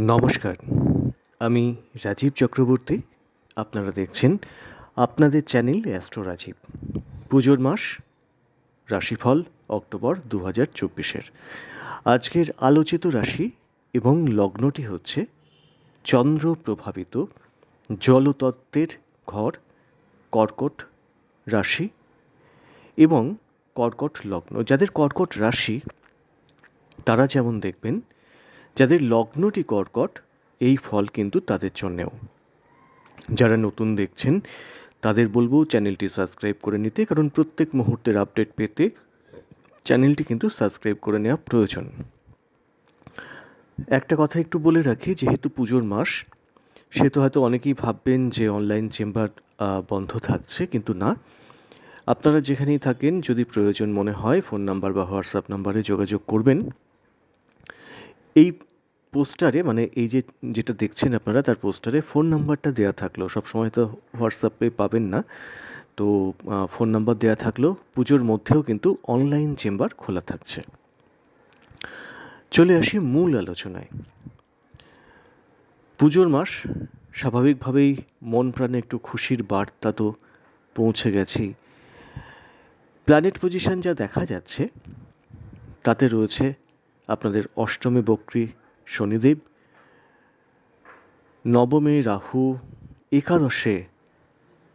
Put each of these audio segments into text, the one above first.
নমস্কার। আমি রাজীব চক্রবর্তী। আপনারা দেখছেন আপনাদের চ্যানেল অ্যাস্ট্রো রাজীব। পুজোর মাস, রাশিফল, অক্টোবর দু হাজার চব্বিশের। আজকের আলোচিত রাশি এবং লগ্নটি হচ্ছে চন্দ্র প্রভাবিত জলতত্ত্বের ঘর, কর্কট রাশি এবং কর্কট লগ্ন। যাদের কর্কট রাশি, তারা যেমন দেখবেন যাদের লগ্নটি কর্কট, এই ফল কিন্তু তাদের জন্যেও। যারা নতুন দেখছেন, তাদের বলব চ্যানেলটি সাবস্ক্রাইব করে নিতে, কারণ প্রত্যেক মুহূর্তের আপডেট পেতে চ্যানেলটি কিন্তু সাবস্ক্রাইব করে নেওয়া প্রয়োজন। একটা কথা একটু বলে রাখি, যেহেতু পুজোর মাস সে তো হয়তো অনেকেই ভাববেন যে অনলাইন চেম্বার বন্ধ থাকছে, কিন্তু না। আপনারা যেখানেই থাকেন, যদি প্রয়োজন মনে হয়, ফোন নাম্বার বা হোয়াটসঅ্যাপ নাম্বারে যোগাযোগ করবেন। এই পোস্টারে মানে এই যে যেটা দেখছেন আপনারা, তার পোস্টারে ফোন নাম্বারটা দেওয়া থাকল। সবসময় তো হোয়াটসঅ্যাপে পাবেন না। তো ফোন নাম্বার দেওয়া থাকলেও পুজোর মধ্যেও কিন্তু অনলাইন চেম্বার খোলা থাকছে। চলে আসি মূল আলোচনায়। পুজোর মাস, স্বাভাবিকভাবেই মন প্রাণে একটু খুশির বার্তা তো পৌঁছে গেছেই। প্ল্যানেট পজিশন যা দেখা যাচ্ছে, তাতে রয়েছে আপনাদের অষ্টমে বক্রী শনিদেব, নবমে রাহু, একাদশে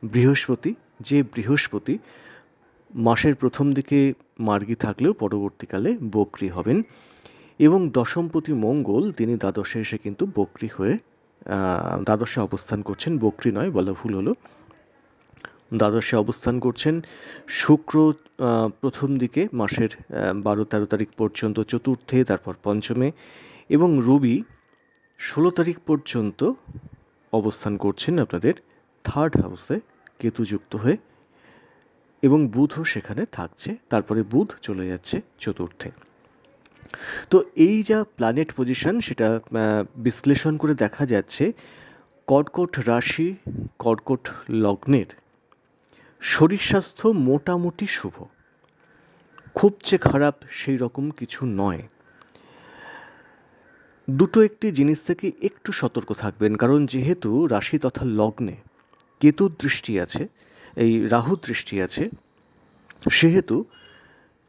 বৃহস্পতি, যে বৃহস্পতি মাসের প্রথম দিকে মার্গী থাকলেও পরবর্তীকালে বক্রি হবেন এবং দশমপতি মঙ্গল, তিনি দ্বাদশে এসে কিন্তু বক্রি হয়ে দ্বাদশে অবস্থান করছেন। বক্রি নয়, বলা ভুল হলো। দ্বাদশে অবস্থান করছেন। শুক্র প্রথম দিকে মাসের বারো তেরো তারিখ পর্যন্ত চতুর্থে, তারপর পঞ্চমে এবং রবি ষোলো তারিখ পর্যন্ত অবস্থান করছেন আপনাদের থার্ড হাউসে কেতুযুক্ত হয়ে। এবং বুধও সেখানে থাকছে, তারপরে বুধ চলে যাচ্ছে চতুর্থে। তো এই যা প্ল্যানেট পজিশন সেটা বিশ্লেষণ করে দেখা যাচ্ছে, কর্কট রাশি, কর্কট লগ্নের শরীর স্বাস্থ্য মোটামুটি শুভ। খুব যে খারাপ সেই রকম কিছু নয়। দুটো একটি জিনিস থেকে একটু সতর্ক থাকবেন, কারণ যেহেতু রাশি তথা লগ্নে কেতুর দৃষ্টি আছে, এই রাহু দৃষ্টি আছে, সেহেতু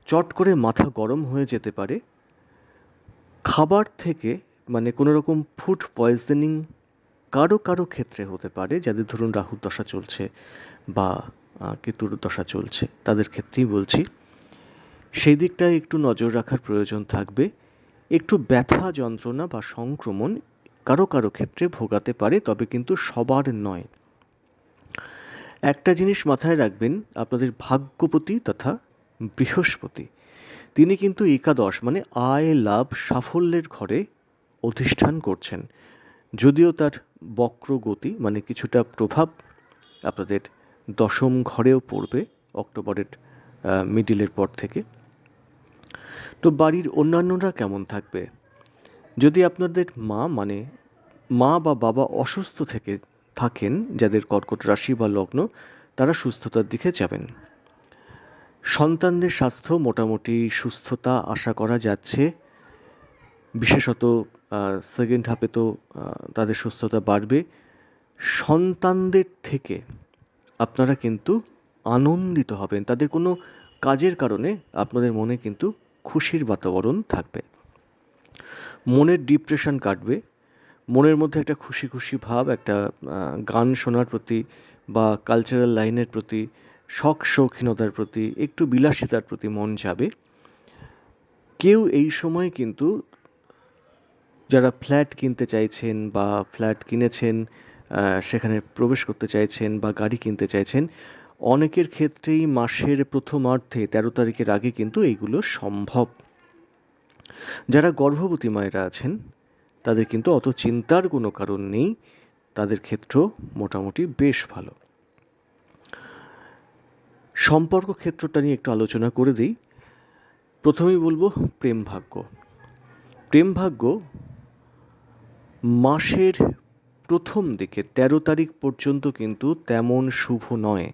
চট করে মাথা গরম হয়ে যেতে পারে। খাবার থেকে মানে কোনো রকম ফুড পয়জনিং কারও কারও ক্ষেত্রে হতে পারে, যাদের ধরুন রাহুর দশা চলছে বা কেতুর দশা চলছে, তাদের ক্ষেত্রেই বলছি। সেই দিকটায় একটু নজর রাখার প্রয়োজন থাকবে। একটু ব্যথা যন্ত্রণা বা সংক্রমণ কারও কারও ক্ষেত্রে ভোগাতে পারে, তবে কিন্তু সবার নয়। একটা জিনিস মাথায় রাখবেন, আপনাদের ভাগ্যপতি তথা বৃহস্পতি, তিনি কিন্তু একাদশ মানে আয়, লাভ, সাফল্যের ঘরে অধিষ্ঠান করছেন। যদিও তার বক্র গতি মানে কিছুটা প্রভাব আপনাদের দশম ঘরেও পড়বে, অক্টোবরের মিডিলের পর থেকে। তো বাড়ির অন্যান্যরা কেমন থাকবে? যদি আপনাদের মা মানে মা বা বাবা অসুস্থ থেকে থাকেন, যাদের কর্কট রাশি বা লগ্ন, তারা সুস্থতার দিকে যাবেন। সন্তানদের স্বাস্থ্য মোটামুটি সুস্থতা আশা করা যাচ্ছে। বিশেষত সেকেন্ড হাফে তো তাদের সুস্থতা বাড়বে। সন্তানদের থেকে আপনারা কিন্তু আনন্দিত হবেন। তাদের কোনো কাজের কারণে আপনাদের মনে কিন্তু খুশির বাতাবরণ থাকবে। মনের ডিপ্রেশন কাটবে। মনের মধ্যে একটা খুশি খুশি ভাব, একটা গান শোনার প্রতি বা কালচারাল লাইনের প্রতি, শখ শৌখিনতার প্রতি, একটু বিলাসিতার প্রতি মন যাবে। কেউ এই সময় কিন্তু যারা ফ্ল্যাট কিনতে চাইছেন বা ফ্ল্যাট কিনেছেন সেখানে প্রবেশ করতে চাইছেন বা গাড়ি কিনতে চাইছেন অনেকের ক্ষেত্রেই মাসের প্রথমার্ধে তেরো তারিখের আগে কিন্তু এইগুলো সম্ভব। যারা গর্ভবতী মায়েরা আছেন, তাদের কিন্তু অত চিন্তার কোনো কারণ নেই। তাদের ক্ষেত্র মোটামুটি বেশ ভালো। সম্পর্ক ক্ষেত্রটা নিয়ে একটু আলোচনা করে দিই। প্রথমেই বলব প্রেম ভাগ্য। প্রেম ভাগ্য মাসের প্রথম দিকে তেরো তারিখ পর্যন্ত কিন্তু তেমন শুভ নয়।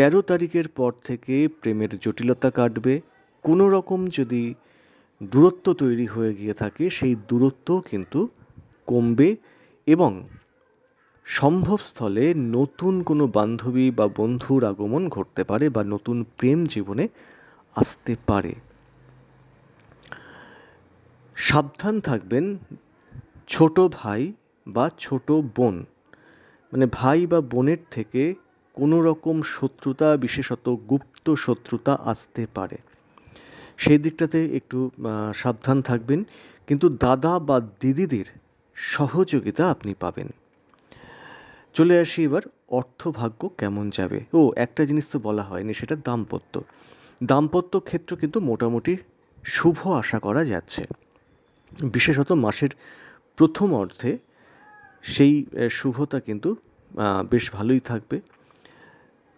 তেরো তারিখের পর থেকে প্রেমের জটিলতা কাটবে। কোনো রকম যদি দূরত্ব তৈরি হয়ে গিয়ে থাকে, সেই দূরত্বও কিন্তু কমবে এবং সম্ভবস্থলে নতুন কোনো বান্ধবী বা বন্ধুর আগমন ঘটতে পারে বা নতুন প্রেম জীবনে আসতে পারে। সাবধান থাকবেন ছোট ভাই বা ছোট বোন। মানে ভাই বা বোনের থেকে কোনো রকম শত্রুতা, বিশেষত গুপ্ত শত্রুতা আসতে পারে। সেই দিকটাতে একটু সাবধান থাকবেন। কিন্তু দাদা বা দিদিদের সহযোগিতা আপনি পাবেন। চলে আসি এবার, অর্থভাগ্য কেমন যাবে? ও, একটা জিনিস তো বলা হয়নি, সেটা দাম্পত্য। দাম্পত্য ক্ষেত্র কিন্তু মোটামুটি শুভ আশা করা যাচ্ছে। বিশেষত মাসের প্রথম অর্ধে সেই শুভতা কিন্তু বেশ ভালোই থাকবে।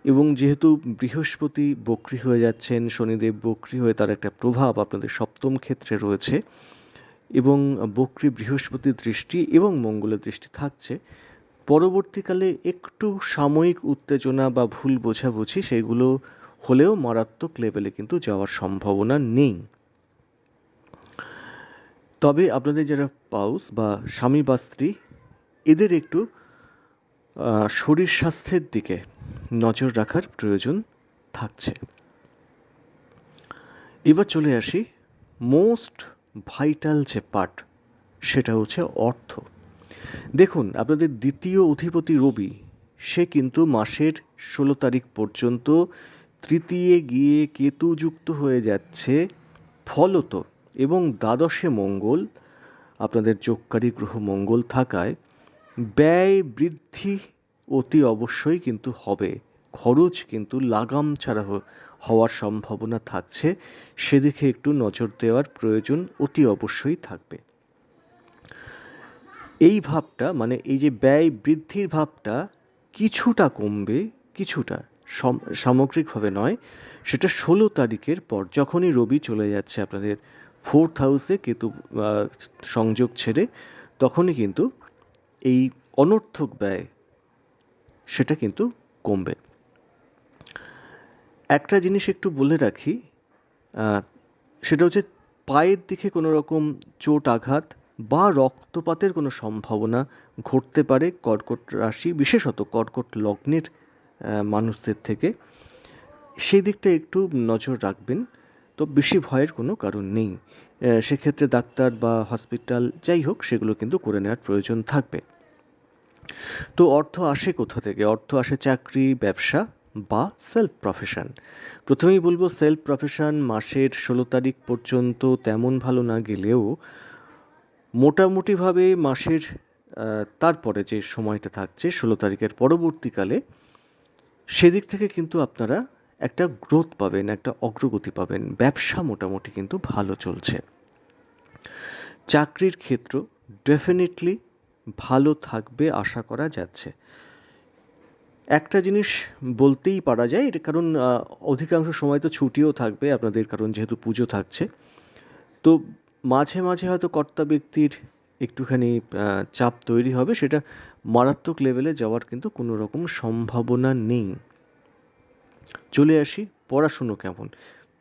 এবং যেহেতু বৃহস্পতি বক্রি হয়ে যাচ্ছেন, শনিদেব বক্রি হয়ে তার একটা প্রভাব আপনাদের সপ্তম ক্ষেত্রে রয়েছে এবং বক্রি বৃহস্পতির দৃষ্টি এবং মঙ্গলের দৃষ্টি থাকছে, পরবর্তীকালে একটু সাময়িক উত্তেজনা বা ভুল বোঝাবুঝি সেগুলো হলেও মারাত্মক লেভেলে কিন্তু যাওয়ার সম্ভাবনা নেই। তবে আপনাদের যারা পাউস বা স্বামী বা স্ত্রী, এদের একটু শরীর স্বাস্থ্যের দিকে নজর রাখার প্রয়োজন থাকছে। এবার চলে আসি মোস্ট ভাইটাল যে পার্ট, সেটা হচ্ছে অর্থ। দেখুন, আপনাদের দ্বিতীয় অধিপতি রবি, সে কিন্তু মাসের ষোলো তারিখ পর্যন্ত তৃতীয় গিয়ে কেতুযুক্ত হয়ে যাচ্ছে ফলত এবং দ্বাদশে মঙ্গল, আপনাদের যোগকারী গ্রহ মঙ্গল থাকায় ব্যয় বৃদ্ধি অতি অবশ্যই কিন্তু হবে। খরচ কিন্তু লাগাম ছাড়া হওয়ার সম্ভাবনা থাকছে। সেদিকে একটু নজর দেওয়ার প্রয়োজন অতি অবশ্যই থাকবে। এই ভাবটা মানে এই যে ব্যয় বৃদ্ধির ভাবটা কিছুটা কমবে, কিছুটা সামগ্রিকভাবে নয়, সেটা ষোলো তারিখের পর যখনই রবি চলে যাচ্ছে আপনাদের ফোর্থ হাউসে কেতু সংযোগ ছেড়ে, তখনই কিন্তু এই অনর্থক ব্যয়, সেটা কিন্তু কমবে। একটা জিনিস একটু বলে রাখি সেটা হচ্ছে পায়ের দিকে কোনো রকম চোট আঘাত বা রক্তপাতের কোনো সম্ভাবনা ঘটতে পারে কর্কট রাশি, বিশেষত কর্কট লগ্নের মানুষদের থেকে। সেই দিকটা একটু নজর রাখবেন। তো বেশি ভয়ের কোনো কারণ নেই। সেক্ষেত্রে ডাক্তার বা হসপিটাল যাই হোক, সেগুলো কিন্তু করে নেওয়ার প্রয়োজন থাকবে। তো অর্থ আসে কোথা থেকে? অর্থ আসে চাকরি, ব্যবসা বা সেলফ প্রফেশন প্রথমেই বলব সেলফ প্রফেশন মাসের ষোলো তারিখ পর্যন্ত তেমন ভালো না গেলেও মোটামুটিভাবে মাসের তারপরে যে সময়টা থাকছে, ষোলো তারিখের পরবর্তীকালে, সেদিক থেকে কিন্তু আপনারা একটা গ্রোথ পাবেন, একটা অগ্রগতি পাবেন। ব্যবসা মোটামুটি কিন্তু ভালো চলছে। চাকরির ক্ষেত্র ডেফিনেটলি ভালো থাকবে আশা করা যাচ্ছে। একটা জিনিস বলতেই পারা যায়, এটা কারণ অধিকাংশ সময় তো ছুটিও থাকবে আপনাদের, কারণ যেহেতু পুজো থাকছে। তো মাঝে মাঝে হয়তো কর্তা ব্যক্তির একটুখানি চাপ তৈরি হবে, সেটা মারাত্মক লেভেলে যাওয়ার কিন্তু কোনো রকম সম্ভাবনা নেই। চলে আসি, পড়াশুনো কেমন?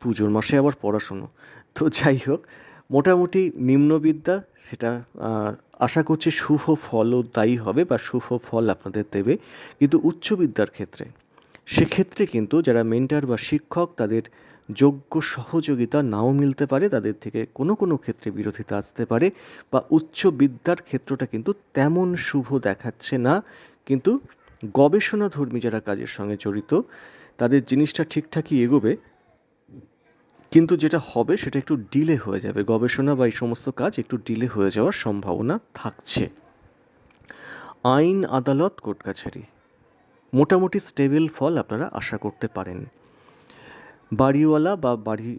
পুজোর মাসে আবার পড়াশুনো। তো যাই হোক, মোটামুটি নিম্নবিদ্যা সেটা আশা করছি শুভ ফলও তাই হবে বা শুভ ফল আপনাদের দেবে। কিন্তু উচ্চবিদ্যার ক্ষেত্রে, সেক্ষেত্রে কিন্তু যারা মেন্টার বা শিক্ষক, তাদের যোগ্য সহযোগিতা নাও মিলতে পারে, তাদের থেকে কোনো কোনো ক্ষেত্রে বিরোধিতা আসতে পারে বা উচ্চ বিদ্যার ক্ষেত্রটা কিন্তু তেমন শুভ দেখাচ্ছে না। কিন্তু গবেষণাধর্মী যারা কাজের সঙ্গে জড়িত তাদের জিনিসটা ঠিকঠাকই এগোবে, কিন্তু যেটা হবে সেটা একটু ডিলে হয়ে যাবে। গবেষণা বা এই সমস্ত কাজ একটু ডিলে হয়ে যাওয়ার সম্ভাবনা থাকছে। আইন আদালত কোর্ট কাছারি। মোটামুটি স্টেবল ফল আপনারা আশা করতে পারেন। বাড়িওয়ালা বা বাড়ি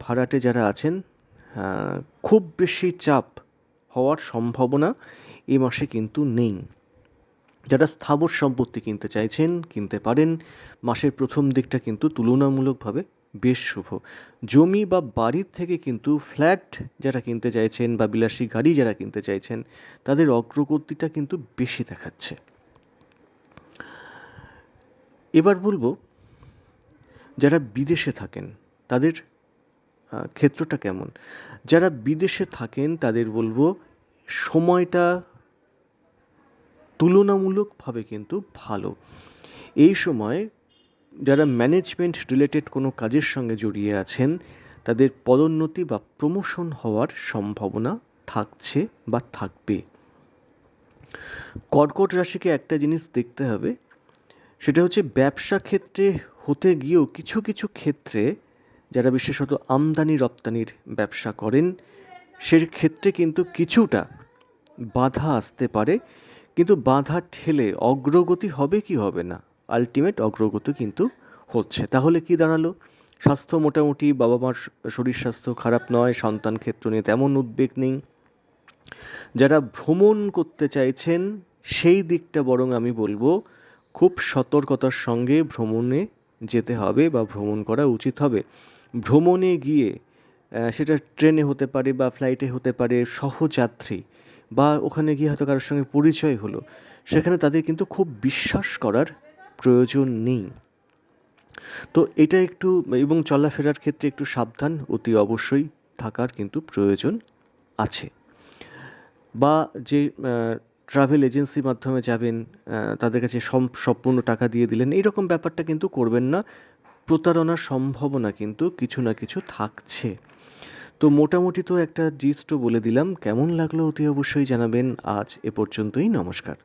ভাড়াটে যারা আছেন খুব বেশি চাপ হওয়ার সম্ভাবনা এ মাসে কিন্তু নেই। যারা স্থাবর সম্পত্তি কিনতে চাইছেন, কিনতে পারেন, মাসের প্রথম দিকটা কিন্তু তুলনামূলকভাবে বেশ শুভ। জমি বা বাড়ির থেকে কিন্তু ফ্ল্যাট যারা কিনতে চাইছেন বা বিলাসী গাড়ি যারা কিনতে চাইছেন, তাদের অগ্রগতিটা কিন্তু বেশি দেখাচ্ছে। এবার বলব, যারা বিদেশে থাকেন, তাদের ক্ষেত্রটা কেমন? যারা বিদেশে থাকেন, তাদের বলব, সময়টা তুলনামূলকভাবে কিন্তু ভালো। এই সময় যারা ম্যানেজমেন্ট রিলেটেড কোনো কাজের সঙ্গে জড়িয়ে আছেন, তাদের পদোন্নতি বা প্রমোশন হওয়ার সম্ভাবনা থাকছে বা থাকবে। কর্কট রাশিকে একটা জিনিস দেখতে হবে, সেটা হচ্ছে ব্যবসা ক্ষেত্রে হতে গিয়েও কিছু কিছু ক্ষেত্রে যারা বিশেষত আমদানি, রপ্তানির ব্যবসা করেন সে ক্ষেত্রে কিন্তু কিছুটা বাধা আসতে পারে। কিন্তু বাধা ঠেলে অগ্রগতি হবে কি হবে না? আলটিমেট অগ্রগতি কিন্তু হচ্ছে। তাহলে কি দাঁড়াল? স্বাস্থ্য মোটামুটি বাবা মার শরীর স্বাস্থ্য খারাপ নয়, সন্তান ক্ষেত্র নিয়ে তেমন উদ্বেগ নেই। যারা ভ্রমণ করতে চাইছেন, সেই দিকটা বরং আমি বলব, খুব সতর্কতার সঙ্গে ভ্রমণে যেতে হবে বা ভ্রমণ করা উচিত হবে। ভ্রমণে গিয়ে সেটা ট্রেনে হতে পারে বা ফ্লাইটে হতে পারে সহযাত্রী বা ওখানে গিয়ে হয়তো কারোর সঙ্গে পরিচয় হলো, সেখানে তাদের কিন্তু খুব বিশ্বাস করার প্রয়োজন নেই। তো এটা একটু এবং চলাফেরার ক্ষেত্রে একটু সাবধান, অতি অবশ্যই থাকার কিন্তু প্রয়োজন আছে। বা যে ট্রাভেল এজেন্সির মাধ্যমে যাবেন তাদের কাছে সম্পূর্ণ টাকা দিয়ে দিলেন, এইরকম ব্যাপারটা কিন্তু করবেন না। প্রতারণার সম্ভাবনা কিন্তু কিছু না কিছু থাকছে। তো মোটামুটি তো একটা জিস্টও বলে দিলাম। কেমন লাগল অতি অবশ্যই জানাবেন। আজ এ পর্যন্তই। নমস্কার।